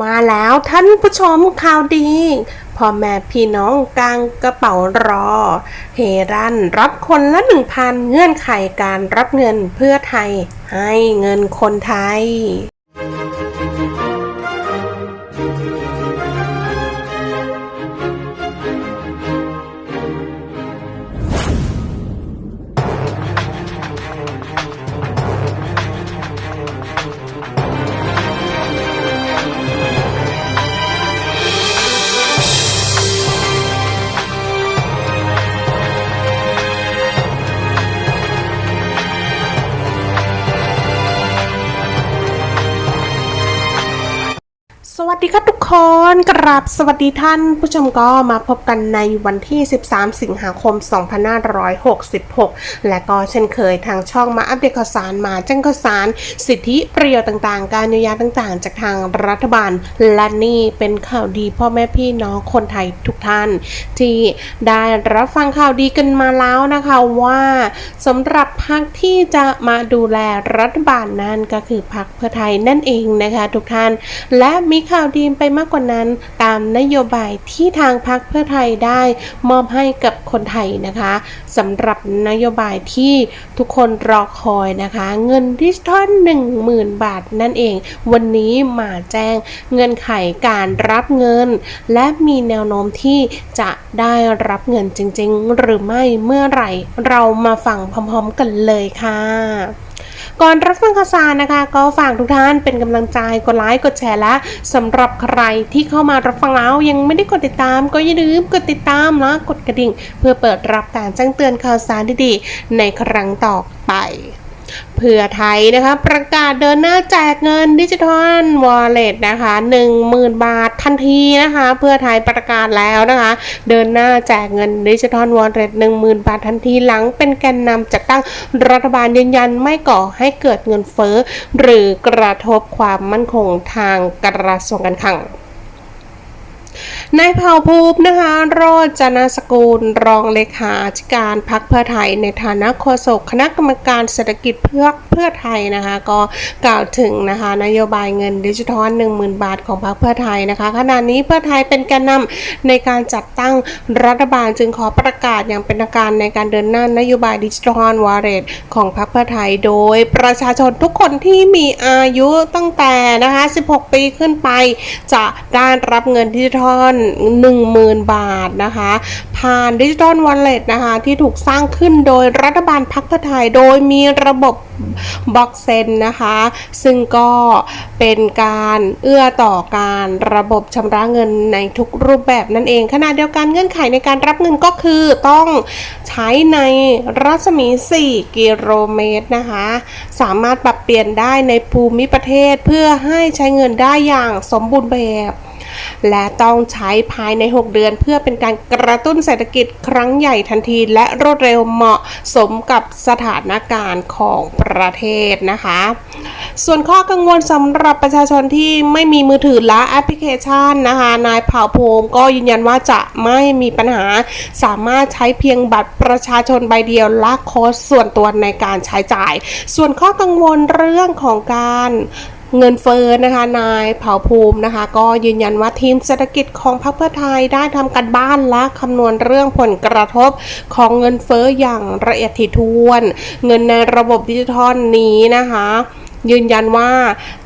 มาแล้วท่านผู้ชมข่าวดีพ่อแม่พี่น้องกลางกระเป๋ารอ เฮรันรับคนละหนึ่งพันเงื่อนไขการรับเงินเพื่อไทย ให้เงินคนไทย สวัสดีครับทุกคนกราบสวัสดีท่าน ผู้ชมก็มาพบกันในวันที่ 13 สิงหาคม 2566 และก็เช่นเคยทางช่องมาอัปเดตข่าวสารมาแจ้งข่าวสาร สิทธิประโยชน์ต่างๆ การเยียวยาต่างๆ จากทางรัฐบาล และนี่เป็นข่าวดีพ่อแม่พี่น้องคนไทยทุกท่าน ที่ได้รับฟังข่าวดีกันมาแล้วนะคะว่าสำหรับพรรคที่จะมาดูแลรัฐบาลนั่นก็คือพรรคเพื่อไทยนั่นเองนะคะทุกท่านและมีข่าวดีไปมากกว่านั้น ตามนโยบายที่ทางพรรคเพื่อไทยได้มอบให้กับคนไทยนะคะสำหรับนโยบายที่ทุกคนรอคอยนะคะ เงินดิจิทัล10,000 บาทนั่นเอง วันนี้มาแจ้งเงินไขการรับเงิน และมีแนวโน้มที่จะได้รับเงินจริง ๆ หรือไม่เมื่อไหร่ เรามาฟังพร้อมๆกันเลยค่ะ ก่อนรับฟังข่าวสารนะคะ ก็ฝากทุกท่านเป็นกำลังใจกดไลค์กดแชร์และสำหรับใครที่เข้ามารับฟังแล้วยังไม่ได้กดติดตาม ก็อย่าลืมกดติดตามและกดกระดิ่ง เพื่อเปิดรับการแจ้งเตือนข่าวสารดีๆในครั้งต่อไป เพื่อไทยนะคะประกาศเดินหน้าแจกเงินดิจิทัลวอลเล็ตนะคะ10,000 บาททันทีนะคะ เพื่อไทยประกาศแล้วนะคะ เดินหน้าแจกเงินดิจิทัลวอลเล็ต10,000 บาททันทีหลังเป็นแกนนำจัดตั้งรัฐบาลยืนยันไม่ก่อให้เกิดเงินเฟ้อหรือกระทบความมั่นคงทางกระทรวงการคลัง นายเผ่าภูมินะคะโรจนสกุลรองเลขาธิการพักเพื่อไทย ในฐานะโฆษกคณะกรรมการเศรษฐกิจเพื่อเพื่อไทยนะคะก็กล่าวถึงนะคะนโยบายเงินดิจิทัล10,000 บาทของพรรคเพื่อไทยนะคะขณะนี้เพื่อไทยเป็นแกนนำในการจัดตั้งรัฐบาลจึงขอประกาศอย่างเป็นทางการในการเดินหน้านโยบายดิจิทัลวอลเล็ตของพรรคเพื่อไทย โดยประชาชนทุกคนที่มีอายุตั้งแต่นะคะ16 ปีขึ้นไป จะได้รับเงินดิจิทัล10,000 บาทนะคะ ผ่านดิจิทัลวอลเล็ตนะคะ ที่ถูกสร้างขึ้นโดยรัฐบาลพรรคเพื่อไทย โดยมีระบบบล็อกเซนนะคะ ซึ่งก็เป็นการเอื้อต่อการระบบชำระเงินในทุกรูปแบบนั่นเองขณะเดียวกันเงื่อนไขในการรับเงินก็คือต้องใช้ในรัศมี 4 กิโลเมตรนะคะ สามารถปรับเปลี่ยนได้ในภูมิประเทศเพื่อให้ใช้เงินได้อย่างสมบูรณ์แบบ และต้องใช้ภายใน 6 เดือน เพื่อเป็นการกระตุ้นเศรษฐกิจครั้งใหญ่ทันที และรวดเร็วเหมาะสมกับสถานการณ์ของประเทศนะคะ ส่วนข้อกังวลสำหรับประชาชนที่ไม่มีมือถือและแอปพลิเคชันนะคะ นายเผ่าภูมิก็ยืนยันว่าจะไม่มีปัญหาสามารถใช้เพียงบัตรประชาชนใบเดียวและโค้ดส่วนตัวในการใช้จ่าย ส่วนข้อกังวลเรื่องของการ เงินเฟ้อนะคะนายเผ่าภูมินะคะ ก็ยืนยันว่าทีมเศรษฐกิจของพรรคเพื่อไทยได้ทำการบ้านและคำนวณเรื่องผลกระทบของเงินเฟ้ออย่างละเอียดถี่ถ้วน เงินในระบบดิจิทัลนี้นะคะ ยืนยันว่า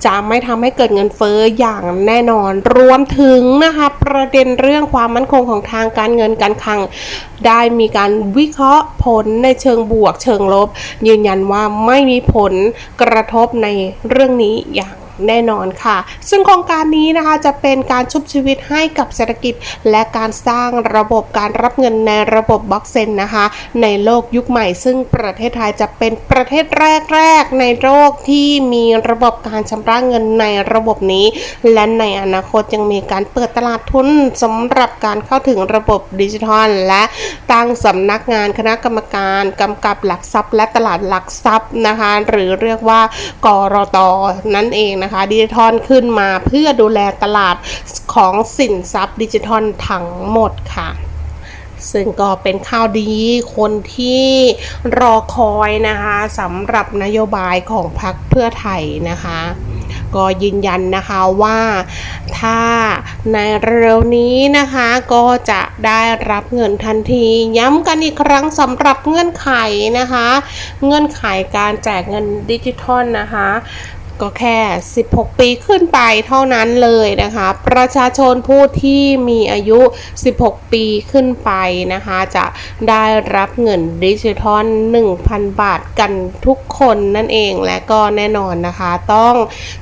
จะไม่ทำให้เกิดเงินเฟ้ออย่างแน่นอน รวมถึงนะคะประเด็นเรื่องความมั่นคงของทางการเงินการคลัง ได้มีการวิเคราะห์ผลในเชิงบวกเชิงลบ ยืนยันว่าไม่มีผลกระทบในเรื่องนี้อย่าง แน่นอนค่ะ ซึ่งโครงการนี้นะคะจะเป็นการชุบชีวิตให้กับเศรษฐกิจ และการสร้างระบบการรับเงินในระบบบล็อกเซนนะคะ ในโลกยุคใหม่ ซึ่งประเทศไทยจะเป็นประเทศแรกๆในโลกที่มีระบบการชำระเงินในระบบนี้ และในอนาคตยังมีการเปิดตลาดทุนสำหรับการเข้าถึงระบบดิจิทัล และตั้งสำนักงานคณะกรรมการกำกับหลักทรัพย์ และตลาดหลักทรัพย์นะคะ หรือเรียกว่ากรตนั่นเองนะคะดิจิทัลขึ้นมาเพื่อดูแลตลาดของสินทรัพย์ดิจิทัลทั้งหมดค่ะซึ่งก็เป็นข่าวดีคนที่รอคอยนะคะสำหรับนโยบายของพรรคเพื่อไทยนะคะ ก็ยืนยันนะคะว่าถ้าในเร็วนี้นะคะก็จะได้รับเงินทันที ย้ำกันอีกครั้งสำหรับเงื่อนไขนะคะ เงื่อนไขการแจกเงินดิจิทัลนะคะ ก็แค่ 16 ปีขึ้นไปเท่านั้นเลยนะคะ ประชาชนผู้ที่มีอายุ 16 ปีขึ้นไปนะคะ จะได้รับเงินดิจิทัล 1,000 บาทกันทุกคนนั่นเองและก็แน่นอนนะคะ ต้อง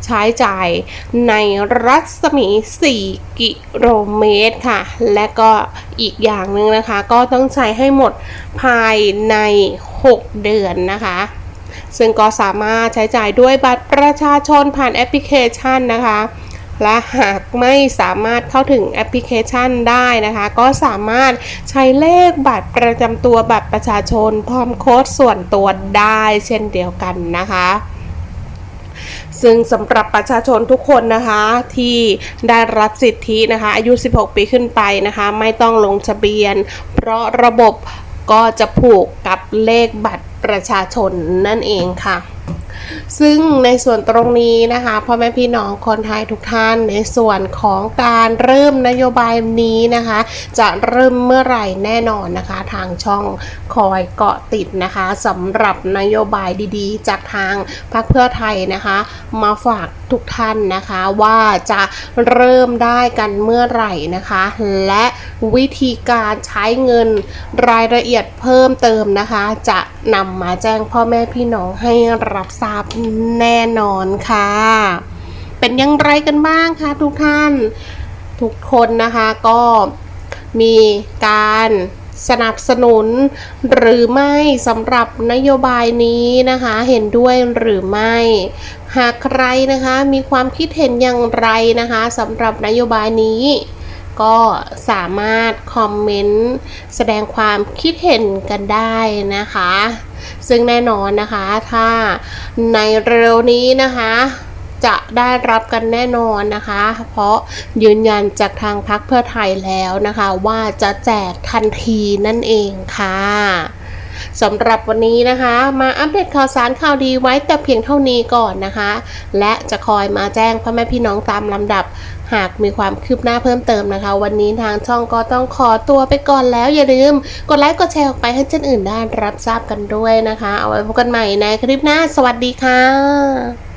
ใช้จ่ายในรัศมี 4 กิโลเมตรค่ะ และก็อีกอย่างหนึ่งนะคะ ก็ต้องใช้ให้หมดภายใน 6 เดือนนะคะ ซึ่งก็สามารถใช้จ่ายด้วยบัตรประชาชนผ่านแอปพลิเคชันนะคะ และหากไม่สามารถเข้าถึงแอปพลิเคชันได้นะคะ ก็สามารถใช้เลขบัตรประจำตัวบัตรประชาชน พร้อมโค้ดส่วนตัวได้เช่นเดียวกันนะคะซึ่งสำหรับประชาชนทุกคนนะคะที่ได้รับสิทธินะคะ อายุ 16 ปีขึ้นไปนะคะ ไม่ต้องลงทะเบียน เพราะระบบก็จะผูกกับเลขบัตร ประชาชนนั่นเองค่ะ ซึ่งในส่วนตรงนี้นะคะพ่อแม่พี่น้องคนไทยทุกท่านในส่วนของการเริ่มนโยบายนี้นะคะ จะเริ่มเมื่อไหร่แน่นอนนะคะ ทางช่องคอยเกาะติดนะคะสำหรับนโยบายดีๆ จากทางพรรคเพื่อไทยนะคะ มาฝากทุกท่านนะคะว่าจะเริ่มได้กันเมื่อไหร่นะคะ และวิธีการใช้เงินรายละเอียดเพิ่มเติมนะคะ จะนำมาแจ้งพ่อแม่พี่น้องให้รับทราบแน่นอนค่ะ เป็นอยังไรกันบ้างคะทุกท่านทุกคนนะคะก็มีการสนับสนุนหรือไม่สำหรับนโยบายนี้นะคะ เห็นด้วยหรือไม่ หากใครนะคะมีความคิดเห็นอย่างไรนะคะสำหรับนโยบายนี้ ก็สามารถคอมเมนต์แสดงความคิดเห็นกันได้นะคะ ซึ่งแน่นอนนะคะถ้าในเร็วนี้นะคะจะได้รับกันแน่นอนนะคะ เพราะยืนยันจากทางพักเพื่อไทยแล้วนะคะ ว่าจะแจกทันทีนั่นเองค่ะสำหรับวันนี้นะคะ มาอัปเดตข่าวสารข่าวดีไว้แต่เพียงเท่านี้ก่อนนะคะ และจะคอยมาแจ้งพ่อแม่พี่น้องตามลำดับ หากมีความคืบหน้าเพิ่มเติมนะคะ วันนี้ทางช่องก็ต้องขอตัวไปก่อนแล้วอย่าลืม กดไลค์กดแชร์ออกไปให้เช่นอื่นได้รับทราบกันด้วยนะคะ เอาไว้พบกันใหม่ในคลิปหน้า สวัสดีค่ะ